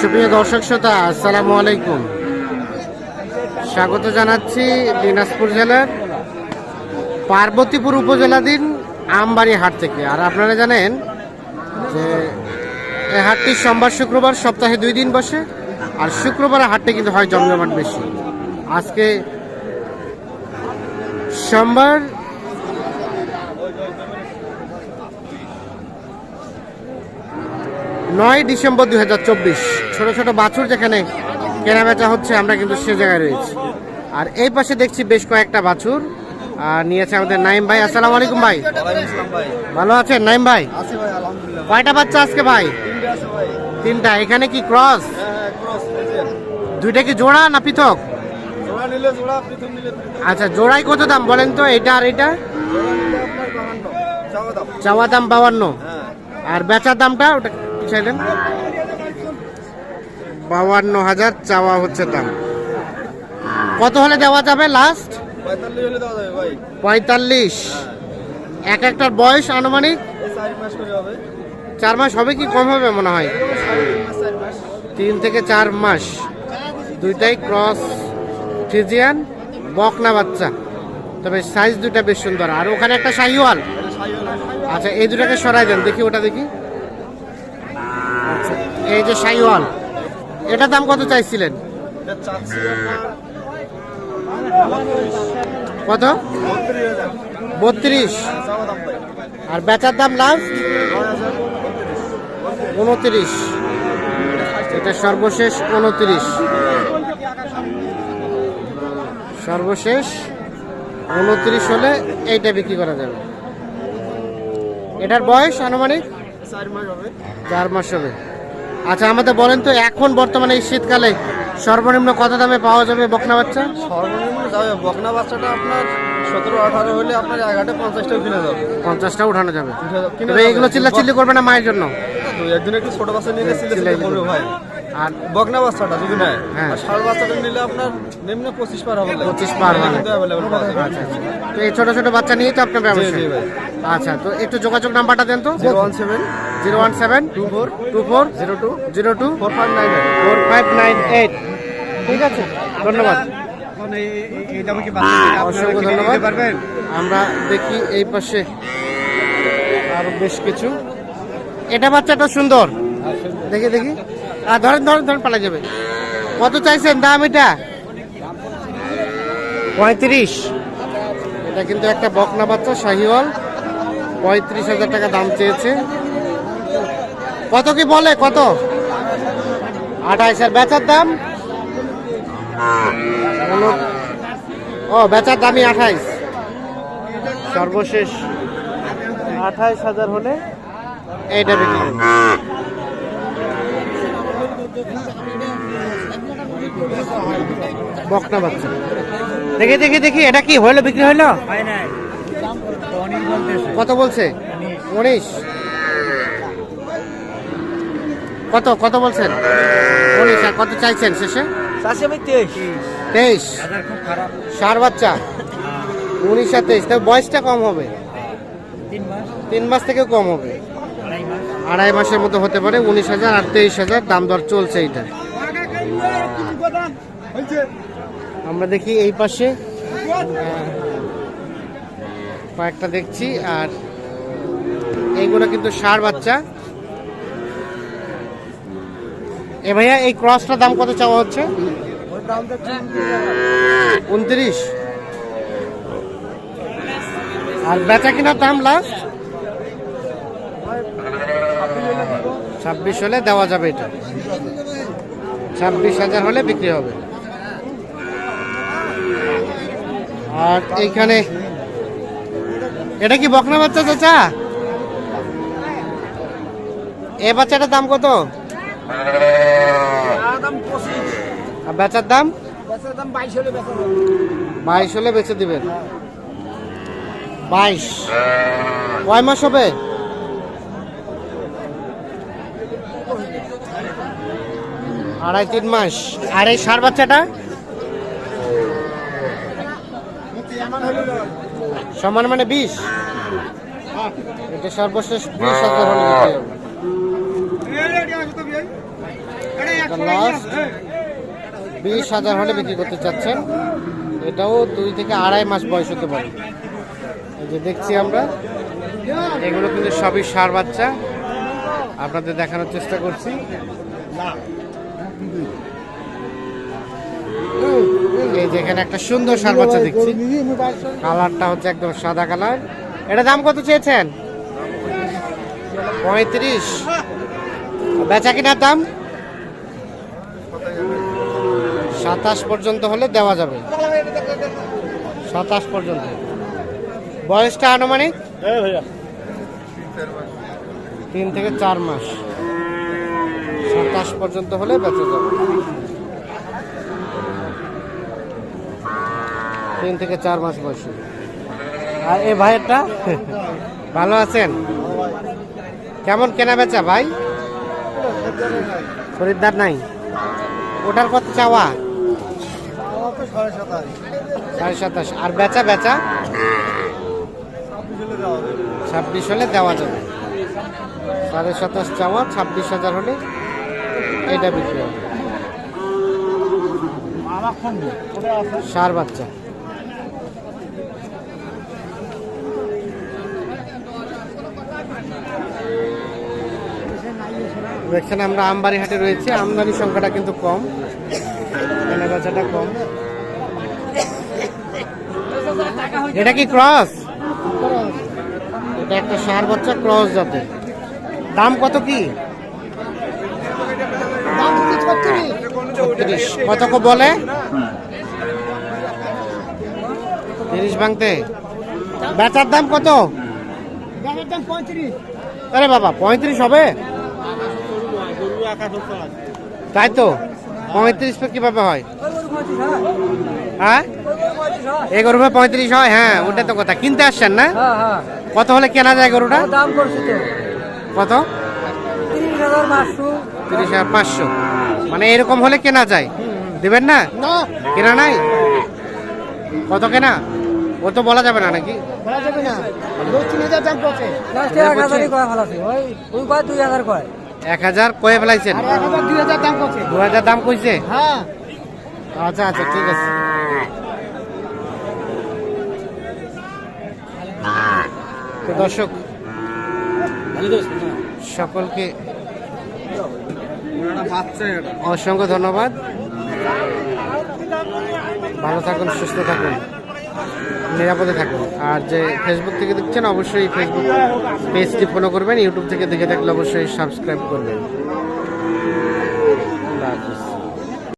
সুপ্রিয় দর্শক শ্রোতা, আসসালামু আলাইকুম। স্বাগত জানাচ্ছি দিনাজপুর জেলার পার্বতীপুর উপজেলাধীন আমবাড়ি হাট থেকে। আর আপনারা জানেন যে এই হাটটি সোমবার, শুক্রবার সপ্তাহে দুই দিন বসে, আর শুক্রবার হাটটি কিন্তু হয় জমজমাট বেশি। আজকে সোমবার নয় ডিসেম্বর দুই হাজার চব্বিশ। ছোটো ছোটো বাছুর যেখানে কেনাবেচা হচ্ছে আমরা কিন্তু সে জায়গায় রয়েছি। আর এই পাশে দেখছি বেশ কয়েকটা বাছুর আর নিয়েছে আমাদের নাইম ভাই। আসসালামু আলাইকুম ভাই। ভালো আছেন নাইম ভাই? কয়টা বাচ্চা আজকে ভাই? তিনটে এখানে কি ক্রস? হ্যাঁ হ্যাঁ দুইটা কি জোড়া না পৃথক? আচ্ছা জোড়াই কত দাম বলেন তো? এটা আর এটা? চাওয়া দাম। বাউান্ন হ্যাঁ। আর বেচার দামটা ওটা চাইলেন? বাউান্ন হাজার চাওয়া হচ্ছে দাম। কত হলে দেওয়া যাবে লাস্ট পঁয়তাল্লিশ। এক একটার বয়স আনুমানিক? চার মাস হবে কি কম হবে মনে হয়? তিন থেকে চার মাস। দুইটাই ক্রস ফ্রিজিয়ান বকনা বাচ্চা। তবে সাইজ দুটা বেশ সুন্দর। আর ওখানে একটা শাহিওয়াল। আচ্ছা এই দুটাকে সরাই দেন। দেখি ওটা দেখি। এই যে শাহিওয়াল এটার দাম কত চাইছিলেন? কত? বত্রিশ। আর বেচার দাম লাভ? উনত্রিশ। এটা সর্বশেষ উনত্রিশ। সর্বশেষ উনত্রিশ হলে এইটা বিক্রি করা যাবে। এটার বয়স আনুমানিক? চার মাস হবে। চার মাস হবে। আচ্ছা আমাদের বলেন তো এখন বর্তমানে এই শীতকালে সর্বনিম্ন কত দামে পাওয়া যাবে বকনা বাচ্চা? সর্বনিম্ন যাবে বকনা বাচ্চাটা আপনার সতেরো আঠারো হলে আপনার এক হাটে পঞ্চাশটাও কিনে যাবে পঞ্চাশটা উঠানো যাবে। কিনে তবে এগুলো চিল্লা চিল্লি করবে না মায়ের জন্য? একদিন একটু ছোট বাচ্চা নিলে সিলে করবে। ভাই। আর বকনা বাচ্চাটা যদি নেয় হ্যাঁ। আর বাচ্চাটা নিলে আপনার নিম্ন পঁচিশ পার হবে। 25 পার পাওয়া যাবে। তো এই ছোট ছোট বাচ্চা নিয়েই তো আপনার ব্যবসা। আচ্ছা তো একটু যোগাযোগ নাম্বারটা দেন তো। One seven zero one seven two four two four zero two zero two four five nine four five nine eight ঠিক আছে ধন্যবাদ। অসংখ্য ধন্যবাদ। আমরা দেখি এই পাশে আরও বেশ কিছু। এটা বাচ্চাটা সুন্দর। দেখি দেখি। আর ধরেন ধরেন ধরেন পালা যাবে। কত চাইছেন? দাম এটা? পঁয়ত্রিশ। এটা কিন্তু একটা বকনা বাচ্চা শাহিওয়াল। পঁয়ত্রিশ হাজার টাকা দাম চেয়েছে। কত কি বলে কত? আঠাইশ আর বেচার দাম? ও বেচার দামই আঠাইশ। সর্বশেষ আঠাইশ হাজার হলে এইটা বিক্রি বকনা বাচ্চা। দেখি দেখি দেখি এটা কি হইল বিক্রি হইল? কত বলছে? উনিশ। কত কত বলছেন? উনিশ আর কত চাইছেন শেষে? চাষি আমি তেইশ। তেইশ। সার বাচ্চা? উনিশ আর তেইশ। তবে বয়সটা কম হবে? তিন মাস। থেকে কম হবে? আড়াই মাসের মতো হতে পারে উনিশ হাজার আর তেইশ হাজার। দাম দর চলছে এইটা। আমরা দেখি এই পাশে। কয়েকটা দেখছি আর এইগুলো কিন্তু সার বাচ্চা। এ ভাইয়া, এই ক্রসটার দাম কত চাওয়া হচ্ছে? উনত্রিশ। আর বেচা কিনার দাম লাস্ট ছাব্বিশ হলে দেওয়া যাবে এটা। ছাব্বিশ হাজার হলে বিক্রি হবে। আর এইখানে, এটা কি বকনা বাচ্চা চাচা? এ বাচ্চাটার দাম কত? বেচার দাম? বেচার দাম বাইশ হলে বেচা বাইশ হলে বেচে দিবেন। বাইশ। কয় মাস হবে? আড়াই তিন মাস। আর এই সার বাচ্চাটা? সমান মানে বিশ? এটা সর্বশেষ বিশ হাজার হলে লাস্ট বিশ হাজার হলে বিক্রি করতে চাচ্ছেন। এটাও দুই থেকে আড়াই মাস বয়স হতে পারে। এই যে দেখছি আমরা, এগুলো কিন্তু সবই সার বাচ্চা। আপনাদের দেখানোর চেষ্টা করছি। এই যে এখানে একটা সুন্দর সার বাচ্চা দেখছি। কালারটা হচ্ছে একদম সাদা কালার। এটা দাম কত চেয়েছেন? পঁয়ত্রিশ। বেচা কিনার দাম? সাতাশ পর্যন্ত হলে দেওয়া যাবে সাতাশ পর্যন্ত বয়সটা আনুমানিক তিন থেকে চার মাস সাতাশ পর্যন্ত হলে বেঁচে যাবে তিন থেকে চার মাস বয়সী আর এই ভাইয়েরটা ভালো আছেন কেমন কেনা বেচা ভাই খরিদ্দার নাই ওটার কত চাওয়া সাড়ে সাতাশ। আর বেচা বেচা? ছাব্বিশ হলে দেওয়া যাবে। সাড়ে সাতাশ চাওয়া ছাব্বিশ হাজার হলে এটা বিক্রি হবে। সার বাচ্চা। এখানে আমরা আমবাড়ি হাটে রয়েছি আমদানি সংখ্যাটা কিন্তু কম কেনা বেচাটা কম। এটা কি ক্রস? এটা একটা সার বাচ্চা ক্রস জাতের। দাম কত কি? ছত্রিশ। কত বলে? তিরিশ ভাঙতে। বেচার দাম কত? আরে বাবা পঁয়ত্রিশ হবে? তাই তো? পঁয়ত্রিশ কীভাবে হয়? হ্যাঁ? এই গরুটা পঁয়ত্রিশ হয় হ্যাঁ ওটা তো কথা। কিনতে আসছেন না? হ্যাঁ হ্যাঁ। কত হলে কেনা যায় গরুটা? দাম করছি তো। কত? তিরিশ হাজার পাঁচশো। মানে এরকম হলে কেনা যায়? দিবেন না? না। কেনা নাই? কত কেনা? ও তো বলা যাবে না নাকি? বলা যাবে না। এক হাজার কয়? কয়ে ফেলাইছেন? দুই হাজার দাম করছে। দু হাজার দাম কইছে? হ্যাঁ। আচ্ছা আচ্ছা ঠিক আছে। দর্শক, সকলকে অসংখ্য ধন্যবাদ। ভালো থাকুন, সুস্থ থাকুন, নিরাপদে থাকুন। আর যে ফেসবুক থেকে দেখছেন, অবশ্যই ফেসবুক পেজটি ফলো করবেন। ইউটিউব থেকে দেখে থাকলে অবশ্যই সাবস্ক্রাইব করবেন। আল্লাহ হাফিজ।